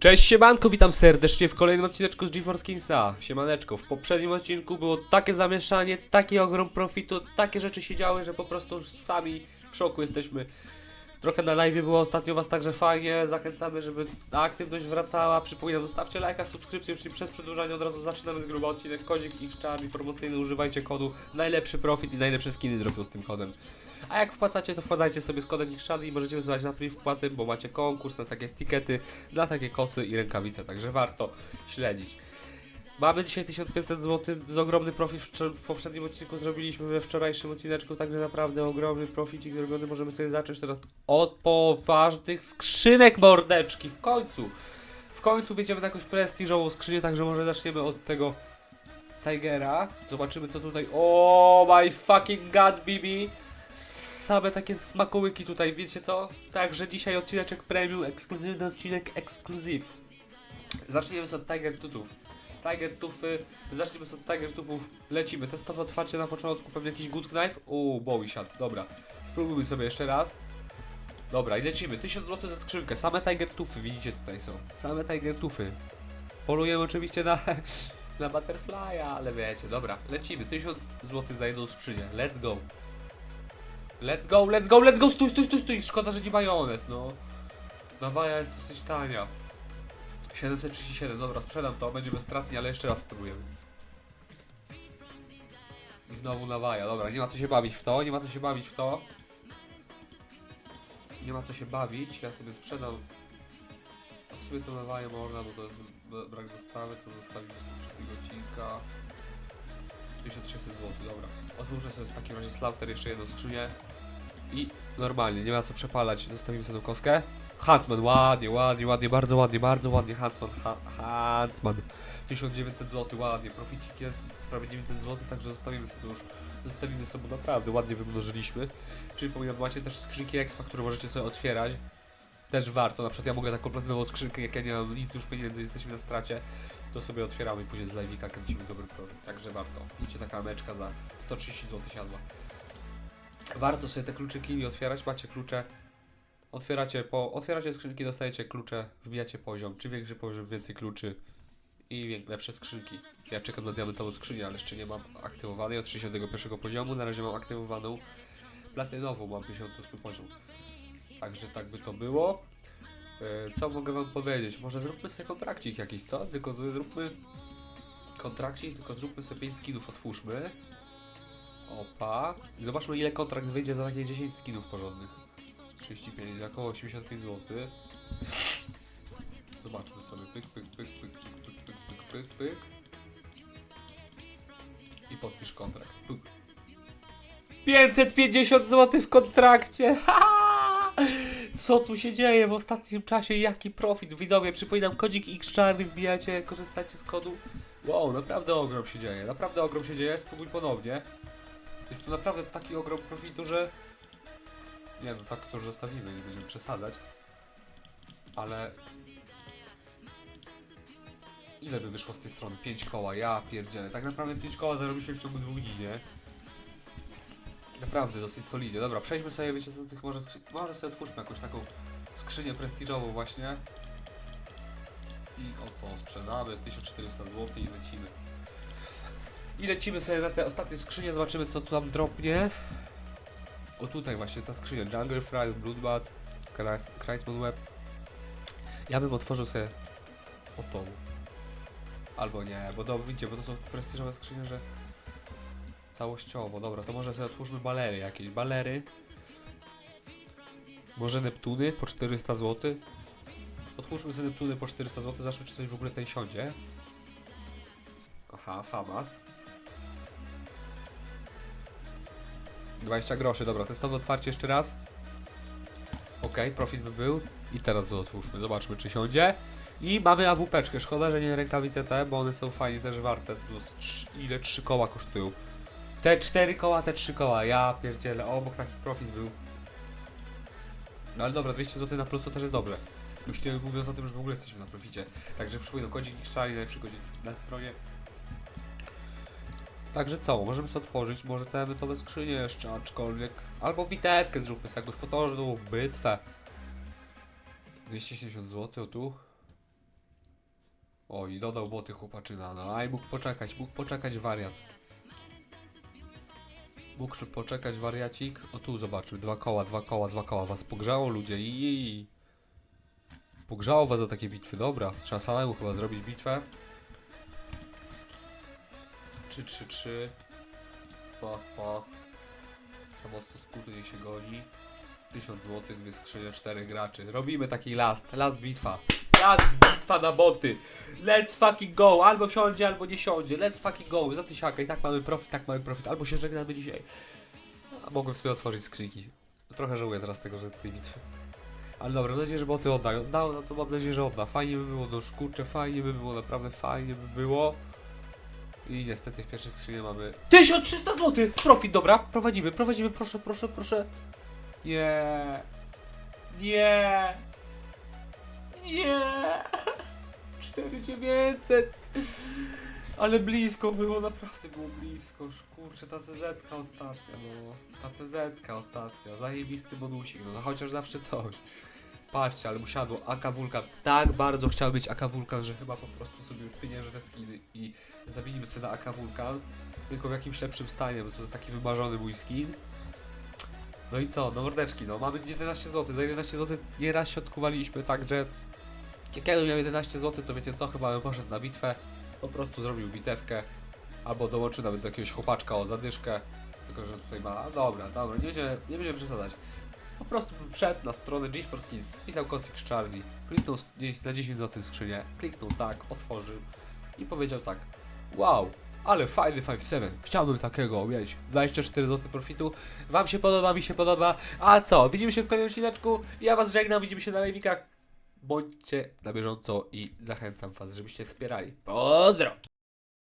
Cześć siemanko, witam serdecznie w kolejnym odcineczku z GeForce Kingsa. Siemaneczko, w poprzednim odcinku było takie zamieszanie, taki ogrom profitu, takie rzeczy się działy, że po prostu sami w szoku jesteśmy. Trochę na live było ostatnio was także fajnie, zachęcamy, żeby ta aktywność wracała. Przypominam, zostawcie lajka, subskrypcję, czyli przez przedłużanie od razu zaczynamy z gruba odcinek. Kodzik X-Charlie promocyjny, używajcie kodu. Najlepszy profit i najlepsze skiny dropią z tym kodem. A jak wpłacacie, to wkładajcie sobie z kodem X-Charlie i możecie wysyłać na priv wpłaty, bo macie konkurs na takie tikety, na takie kosy i rękawice, także warto śledzić. Mamy dzisiaj 1500 zł, z ogromny profit w, poprzednim odcinku zrobiliśmy we wczorajszym odcineczku, także naprawdę ogromny proficik zrobiony. Możemy sobie zacząć teraz od poważnych skrzynek mordeczki, w końcu. W końcu wjedziemy na jakąś prestiżową skrzynię, także może zaczniemy od tego Tigera. Zobaczymy co tutaj. Oh my fucking god, Bibi! Same takie smakołyki tutaj, wiecie co? Także dzisiaj odcineczek premium, ekskluzywny odcinek ekskluzyw. Zaczniemy od Tiger Tutów. Tiger Tufy, zaczniemy sobie od Tiger Tufów, lecimy. Testowe otwarcie na początku, pewnie jakiś good knife. Uuu, bowie shot, dobra. Spróbujmy sobie jeszcze raz. Dobra, i lecimy. 1000 zł za skrzynkę. Same Tiger Tufy, widzicie tutaj są. Same Tiger Tufy. Polujemy oczywiście na, na Butterfly'a, ale wiecie, dobra. Lecimy. 1000 zł za jedną skrzynię. Let's go. Let's go, let's go, let's go, stój, stój, stój, stój. Szkoda, że nie bajonet, no. Nawaja jest dosyć tania. 737, dobra, sprzedam to, będziemy stratni, ale jeszcze raz spróbujemy. I znowu nawaja, dobra, nie ma co się bawić w to, nie ma co się bawić w to. Nie ma co się bawić, ja sobie sprzedam. A w sumie to nawaja można, bo to jest brak dostawy, to zostawimy tego odcinka. 1600 zł, dobra. Otwórzę sobie w takim razie slaughter jeszcze jedną skrzynię. I normalnie, nie ma co przepalać, zostawimy sobie tą kostkę. Huntsman, ładnie, ładnie, ładnie, bardzo ładnie, bardzo ładnie, Huntsman, ha, Huntsman. 1900 zł, ładnie, proficik jest prawie 900 zł, także zostawimy sobie już, zostawimy sobie naprawdę ładnie wymnożyliśmy. Czyli powinienem, macie też skrzynki expa, które możecie sobie otwierać. Też warto, na przykład ja mogę taką platynową skrzynkę, jak ja nie mam nic już pieniędzy, jesteśmy na stracie, to sobie otwieramy i później z live'ika kręcimy dobry profit, także warto. Widzicie, taka meczka za 130 zł siadła. Warto sobie te kluczyki otwierać, macie klucze, otwieracie po, otwieracie skrzynki, dostajecie klucze, wbijacie poziom, czy większy poziom, więcej kluczy i lepsze skrzynki. Ja czekam na diamentową skrzynię, ale jeszcze nie mam aktywowanej od 61 poziomu, na razie mam aktywowaną platynową, mam 58 poziom. Także tak by to było. E, Co mogę wam powiedzieć? Może zróbmy sobie kontrakcik jakiś, co? Tylko zróbmy kontrakcik, tylko zróbmy sobie 5 skinów, otwórzmy. Opa. Zobaczmy ile kontrakt wyjdzie za takie 10 skinów porządnych. 35, około 85 zł. Zobaczmy sobie. Pyk, pyk, pyk, pyk, pyk, pyk, pyk, pyk, pyk, pyk. I podpisz kontrakt. Pyk. 550 zł w kontrakcie! Ha! Co tu się dzieje w ostatnim czasie? Jaki profit? Widzowie, przypominam, kodzik X-Charlie wbijacie, korzystacie z kodu. Wow, naprawdę ogrom się dzieje, naprawdę ogrom się dzieje. Spróbuj ponownie. Jest to naprawdę taki ogrom profitu, że... Nie no, tak to już zostawimy, nie będziemy przesadzać. Ale... Ile by wyszło z tej strony? 5 koła, ja pierdzielę. Tak naprawdę 5 koła zarobiliśmy w ciągu dwóch dni, nie? Naprawdę dosyć solidnie. Dobra, przejdźmy sobie, wiecie, do tych może. Może sobie otwórzmy jakąś taką skrzynię prestiżową właśnie. I oto sprzedamy 1400 zł i lecimy. I lecimy sobie na te ostatnie skrzynie, zobaczymy co tu nam dropnie. O tutaj właśnie ta skrzynia, Jungle Fry, Bloodbath, Kreisman Web. Ja bym otworzył sobie o tą. Albo nie, bo do, widzicie, bo to są prestiżowe skrzynie, że całościowo. Dobra, to może sobie otwórzmy balery jakieś. Balery. Może Neptuny po 400 zł. Otwórzmy sobie Neptuny po 400 zł, zobaczmy czy coś w ogóle tutaj siądzie. Aha, Famas. 20 groszy, dobra, testowe otwarcie jeszcze raz. Okej, profit by był. I teraz otwórzmy, zobaczmy czy siądzie. I mamy AWP-czkę, szkoda, że nie rękawice te, bo one są fajnie też warte. Ile trzy koła kosztują? Te cztery koła, te trzy koła, ja pierdzielę, obok taki profit był. No ale dobra, 200 zł na plus to też jest dobre. Już nie mówiąc o tym, że w ogóle jesteśmy na proficie. Także przypominam, kodzik Niszczali, najlepszy kodzik na stronie. Także co, możemy sobie otworzyć może te emerytowe skrzynie jeszcze, aczkolwiek... Albo bitewkę zróbmy sobie jakąś potożną bitwę. 270 zł, o tu. O, i dodał boty chłopaczyna, no aj mógł poczekać, mógł poczekać wariat. Mógł poczekać wariacik. O tu zobaczmy, dwa koła, dwa koła, dwa koła. Was pogrzało ludzie i Pogrzało was za takie bitwy, dobra. Trzeba samemu chyba zrobić bitwę. 3, 3, 3. Pa, pa. Za mocno skuty niech się goni. 1000 zł, dwie skrzynie, 4 graczy. Robimy taki last, last bitwa. Last bitwa na boty. Let's fucking go. Albo siądzie, albo nie siądzie. Let's fucking go. Za tysiaka i tak mamy profit, tak mamy profit. Albo się żegnamy dzisiaj. A mogłem sobie otworzyć skrzynki. Trochę żałuję teraz tego, że tej bitwy. Ale dobra, mam nadzieję, że boty odda. Dał, no to mam nadzieję, że odda. Fajnie by było, no szkurcze, fajnie by było, naprawdę fajnie by było. I niestety w pierwszej skrzynie mamy 1300 zł! Profit, dobra, prowadzimy, prowadzimy, proszę, proszę, proszę. Nie. Nie. Nie. 4900. Ale blisko było, naprawdę było blisko. Kurczę, ta CZ ostatnia, no. Ta CZ ostatnia, zajebisty bonusik, no, no chociaż zawsze coś. Patrzcie, ale mu siadło AK. Tak bardzo chciał być AK Wulkan, że chyba po prostu sobie spieniężę te skiny i zamienimy sobie na AK. Tylko w jakimś lepszym stanie, bo to jest taki wymarzony mój skin. No i co, no mordeczki, no mamy 11 zł, za 11 zł nieraz się odkuwaliśmy, także jak ja miał 11 zł, to wiecie co, chyba bym poszedł na bitwę, po prostu zrobił bitewkę, albo dołączył nawet do jakiegoś chłopaczka o zadyszkę, tylko że tutaj ma, dobra, dobra, nie będziemy, nie będziemy przesadzać. Po prostu wszedł na stronę GeForce Skins, wpisał kod Charlie, kliknął z- za 10 zł skrzynię, kliknął tak, otworzył i powiedział tak, wow, ale fajny 5.7, chciałbym takiego mieć, 24 zł profitu, wam się podoba, mi się podoba, a co, widzimy się w kolejnym odcineczku, ja was żegnam, widzimy się na live'ikach, bądźcie na bieżąco i zachęcam was, żebyście wspierali. Pozdro!